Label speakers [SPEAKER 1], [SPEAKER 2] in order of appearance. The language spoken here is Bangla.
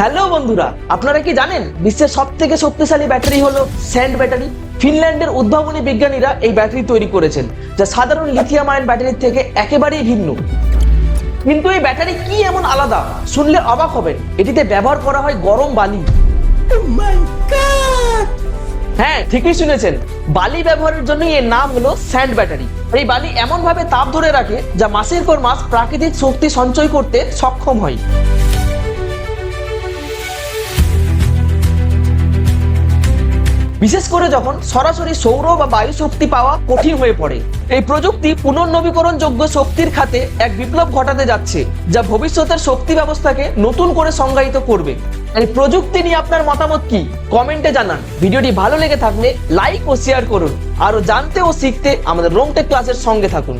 [SPEAKER 1] হ্যালো বন্ধুরা। আপনারা কি জানেন বিশ্বের সব থেকে শক্তিশালী ব্যাটারি হলো স্যান্ড ব্যাটারি? ফিনল্যান্ডের উদ্ভাবনী বিজ্ঞানীরা এই ব্যাটারি তৈরি করেছেন যা সাধারণ লিথিয়াম আয়ন ব্যাটারির থেকে একেবারেই ভিন্ন। কিন্তু এই ব্যাটারি কি এমন আলাদা? শুনলে অবাক হবেন এটিতে ব্যবহার করা হয় গরম বালি। হ্যাঁ ঠিকই শুনেছেন। বালি ব্যবহারের জন্য এর নাম হলো স্যান্ড ব্যাটারি। এই বালি এমন ভাবে তাপ ধরে রাখে যা মাসের পর মাস প্রাকৃতিক শক্তি সঞ্চয় করতে সক্ষম হয়। বিশেষ করে যখন সরাসরি সৌর বা বায়ু শক্তি পাওয়া কঠিন হয়ে পড়ে। এই প্রযুক্তি পুনর্নবীকরণযোগ্য শক্তির খাতে এক বিপ্লব ঘটাতে যাচ্ছে, যা ভবিষ্যতের শক্তি ব্যবস্থাকে নতুন করে সংজ্ঞায়িত করবে। এই প্রযুক্তি নিয়ে আপনার মতামত কি? কমেন্টে জানান। ভিডিওটি ভালো লেগে থাকলে লাইক ও শেয়ার করুন। আরও জানতে ও শিখতে আমাদের রোমটেক ক্লাসের সঙ্গে থাকুন।